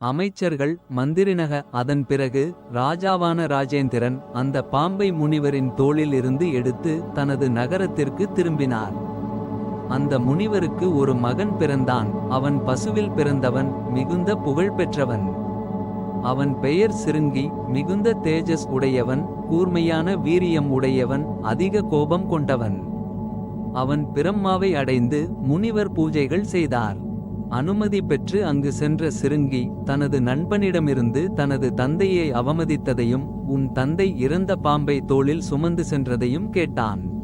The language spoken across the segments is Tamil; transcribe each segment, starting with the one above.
அமைச்சர்கள் மந்திரினக அதன் பிறகு ராஜாவான ராஜேந்திரன் அந்த பாம்பை முனிவரின் தோளில் இருந்து எடுத்து தனது நகரத்திற்கு திரும்பினார். அந்த முனிவருக்கு ஒரு மகன் பிறந்தான். அவன் பசுவில் பிறந்தவன் மிகுந்த புகழ் பெற்றவன். அவன் பெயர் சிருங்கி மிகுந்த தேஜஸ் உடையவன் கூர்மையான வீரியம் உடையவன் அதிக கோபம் கொண்டவன். அவன் பிரம்மாவை அடைந்து முனிவர் பூஜைகள் செய்தார். அனுமதி பெற்று அங்கு சென்ற சிருங்கி தனது நண்பனிடமிருந்து தனது தந்தையை அவமதித்ததையும் உன் தந்தை இறந்த பாம்பை தோளில் சுமந்து சென்றதையும் கேட்டான்.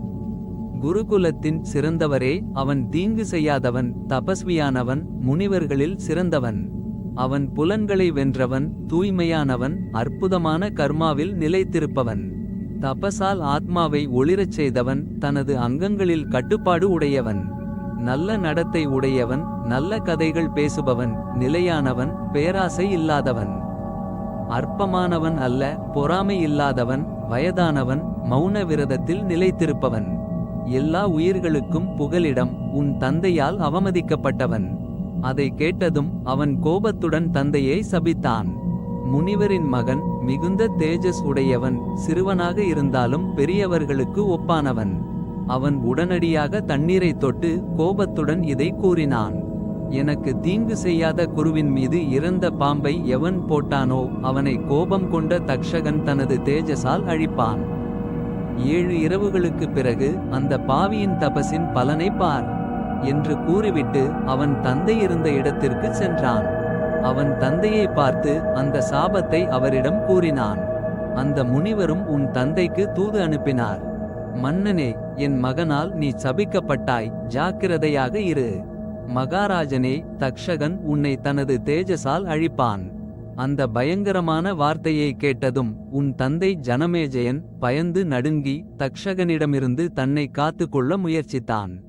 குருகுலத்தின் சிறந்தவரே அவன் தீங்கு செய்யாதவன் தபஸ்வியானவன் முனிவர்களில் சிறந்தவன். அவன் புலன்களை வென்றவன் தூய்மையானவன் அற்புதமான கர்மாவில் நிலைத்திருப்பவன். தபசால் ஆத்மாவை ஒளிரச் செய்தவன் தனது அங்கங்களில் கட்டுப்பாடு உடையவன். நல்ல நடத்தை உடையவன் நல்ல கதைகள் பேசுபவன் நிலையானவன் பேராசை இல்லாதவன். அற்பமானவன் அல்ல பொறாமை இல்லாதவன் வயதானவன் மௌன விரதத்தில் நிலைத்திருப்பவன். எல்லா உயிர்களுக்கும் புகலிடம் உன் தந்தையால் அவமதிக்கப்பட்டவன். அதை கேட்டதும் அவன் கோபத்துடன் தந்தையை சபித்தான். முனிவரின் மகன் மிகுந்த தேஜஸ் உடையவன் சிறுவனாக இருந்தாலும் பெரியவர்களுக்கு ஒப்பானவன். அவன் உடனடியாக தண்ணீரை தொட்டு கோபத்துடன் இதை கூறினான். எனக்கு தீங்கு செய்யாத குருவின் மீது இறந்த பாம்பை எவன் போட்டானோ அவனை கோபம் கொண்ட தக்ஷகன் தனது தேஜஸால் அழிப்பான். ஏழு இரவுகளுக்குப் பிறகு அந்த பாவியின் தபசின் பலனை பார் என்று கூறிவிட்டு அவன் தந்தை இருந்த இடத்திற்கு சென்றான். அவன் தந்தையை பார்த்து அந்த சாபத்தை அவரிடம் கூறினான். அந்த முனிவரும் உன் தந்தைக்கு தூது அனுப்பினார். மன்னனே என் மகனால் நீ சபிக்கப்பட்டாய் ஜாக்கிரதையாக இரு. மகாராஜனே தக்ஷகன் உன்னை தனது தேஜஸால் அழிப்பான். அந்த பயங்கரமான வார்த்தையை கேட்டதும் உன் தந்தை ஜனமேஜயன் பயந்து நடுங்கி தக்ஷகனிடமிருந்து தன்னை காத்துக்கொள்ள முயற்சித்தான்.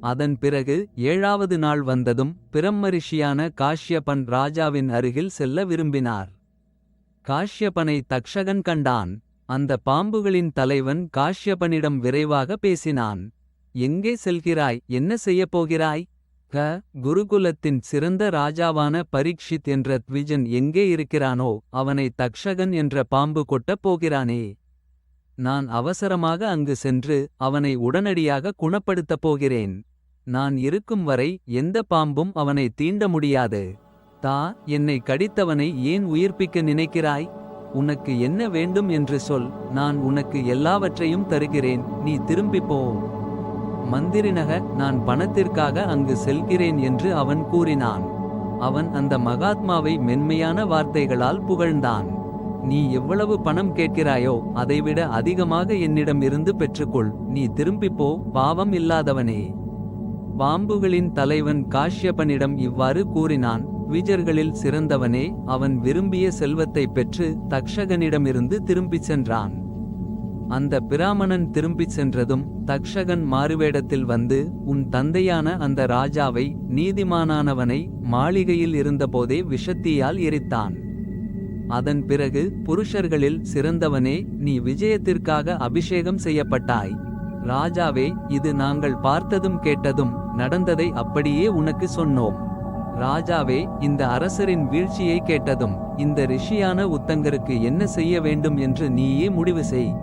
அதன் பிறகு ஏழாவது நாள் வந்ததும் பிரம்மரிஷியான காஷ்யபன் ராஜாவின் அருகில் செல்ல விரும்பினார். காஷ்யபனை தக்ஷகன் கண்டான். அந்த பாம்புகளின் தலைவன் காஷ்யபனிடம் விரைவாக பேசினான். எங்கே செல்கிறாய்? என்ன செய்யப் போகிறாய்? க. குருகுலத்தின் சிறந்த ராஜாவான பரீட்சித் என்ற த்விஜன் எங்கே இருக்கிறானோ அவனை தக்ஷகன் என்ற பாம்பு கொட்டப் போகிறானே. நான் அவசரமாக அங்கு சென்று அவனை உடனடியாக குணப்படுத்தப் போகிறேன். நான் இருக்கும் வரை எந்த பாம்பும் அவனை தீண்ட முடியாது. தா. என்னை கடித்தவனை ஏன் உயிர்ப்பிக்க நினைக்கிறாய்? உனக்கு என்ன வேண்டும் என்று சொல் நான் உனக்கு எல்லாவற்றையும் தருகிறேன் நீ திரும்பி போ. மந்திரினக நான் பணத்திற்காக அங்கு செல்கிறேன் என்று அவன் கூறினான். அவன் அந்த மகாத்மாவை மென்மையான வார்த்தைகளால் புகழ்ந்தான். நீ எவ்வளவு பணம் கேட்கிறாயோ அதைவிட அதிகமாக என்னிடம் இருந்து பெற்றுக்கொள் நீ திரும்பிப்போ பாவம் இல்லாதவனே. பாம்புகளின் தலைவன் காஷ்யபனிடம் இவ்வாறு கூறினான் த்விஜர்களில் சிறந்தவனே அவன் விரும்பிய செல்வத்தை பெற்று தக்ஷகனிடமிருந்து திரும்பிச் சென்றான். அந்த பிராமணன் திரும்பிச் சென்றதும் தக்ஷகன் மாறுவேடத்தில் வந்து உன் தந்தையான அந்த ராஜாவை நீதிமானானவனை மாளிகையில் இருந்தபோதே விஷத்தீயால் எரித்தான். அதன் பிறகு புருஷர்களில் சிறந்தவனே நீ விஜயத்திற்காக அபிஷேகம் செய்யப்பட்டாய். ராஜாவே இது நாங்கள் பார்த்ததும் கேட்டதும் நடந்ததை அப்படியே உனக்கு சொன்னோம். ராஜாவே இந்த அரசரின் வீழ்ச்சியை கேட்டதும் இந்த ரிஷியான உத்தங்கருக்கு என்ன செய்ய வேண்டும் என்று நீயே முடிவு செய்.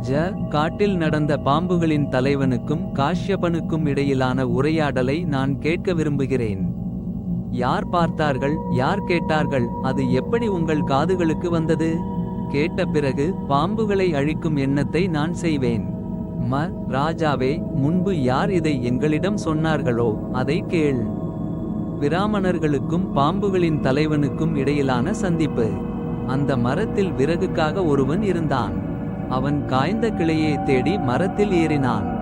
ஜ காட்டில் நடந்த பாம்புகளின் தலைவனுக்கும் காஷ்யபனுக்கும் இடையிலான உரையாடலை நான் கேட்க விரும்புகிறேன். யார் பார்த்தார்கள் யார் கேட்டார்கள் அது எப்படி உங்கள் காதுகளுக்கு வந்தது? கேட்ட பிறகு பாம்புகளை அழிக்கும் எண்ணத்தை நான் செய்வேன். ம ராஜாவே முன்பு யார் இதை எங்களிடம் சொன்னார்களோ அதை கேள். பிராமணர்களுக்கும் பாம்புகளின் தலைவனுக்கும் இடையிலான சந்திப்பு. அந்த மரத்தில் விறகுக்காக ஒருவன் இருந்தான். அவன் காய்ந்த கிளையை தேடி மரத்தில் ஏறினான்.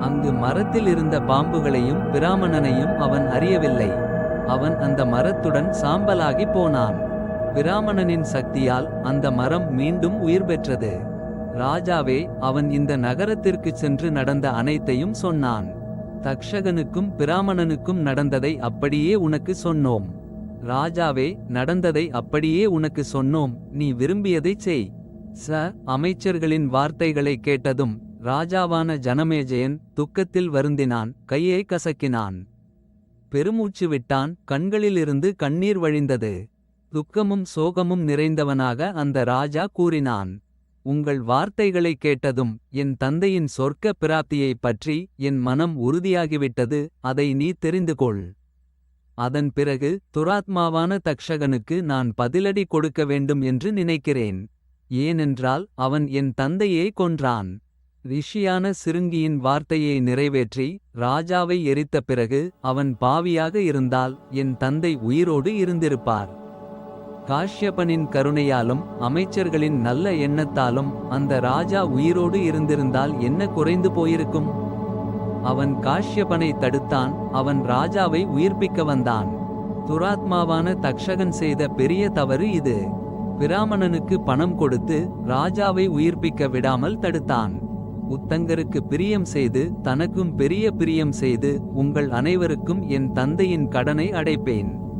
அங்கு மரத்தில் இருந்த பாம்புகளையும் பிராமணனையும் அவன் அறியவில்லை. அவன் அந்த மரத்துடன் சாம்பலாகி போனான். பிராமணனின் சக்தியால் அந்த மரம் மீண்டும் உயிர் பெற்றது. ராஜாவே அவன் இந்த நகரத்திற்குச் சென்று நடந்த அனைத்தையும் சொன்னான். தக்ஷகனுக்கும் பிராமணனுக்கும் நடந்ததை அப்படியே உனக்கு சொன்னோம். ராஜாவே நடந்ததை அப்படியே உனக்கு சொன்னோம். நீ விரும்பியதைச் செய். ச அமைச்சர்களின் வார்த்தைகளை கேட்டதும் ராஜாவான ஜனமேஜயன் துக்கத்தில் வருந்தினான் கையை கசக்கினான். பெருமூச்சு விட்டான் கண்களிலிருந்து கண்ணீர் வழிந்தது. துக்கமும் சோகமும் நிறைந்தவனாக அந்த ராஜா கூறினான். உங்கள் வார்த்தைகளைக் கேட்டதும் என் தந்தையின் சொர்க்க பிராப்தியைப் பற்றி என் மனம் உறுதியாகிவிட்டது அதை நீ தெரிந்துகொள். அதன் பிறகு துராத்மாவான தக்ஷகனுக்கு நான் பதிலடி கொடுக்க வேண்டும் என்று நினைக்கிறேன். ஏனென்றால் அவன் என் தந்தையை கொன்றான். ரிஷியான சிருங்கியின் வார்த்தையை நிறைவேற்றி ராஜாவை எரித்த பிறகு அவன் பாவியாக இருந்தால் என் தந்தை உயிரோடு இருந்திருப்பார். காஷ்யபனின் கருணையாலும் அமைச்சர்களின் நல்ல எண்ணத்தாலும் அந்த ராஜா உயிரோடு இருந்திருந்தால் என்ன குறைந்து போயிருக்கும். அவன் காஷ்யபனை தடுத்தான் அவன் ராஜாவை உயிர்ப்பிக்க வந்தான். துராத்மாவான தக்ஷகன் செய்த பெரிய தவறு இது. பிராமணனுக்கு பணம் கொடுத்து ராஜாவை உயிர்ப்பிக்க விடாமல் தடுத்தான். உத்தங்கருக்கு பிரியம் செய்து தனக்கும் பெரிய பிரியம் செய்து உங்கள் அனைவருக்கும் என் தந்தையின் கடனை அடைப்பேன்.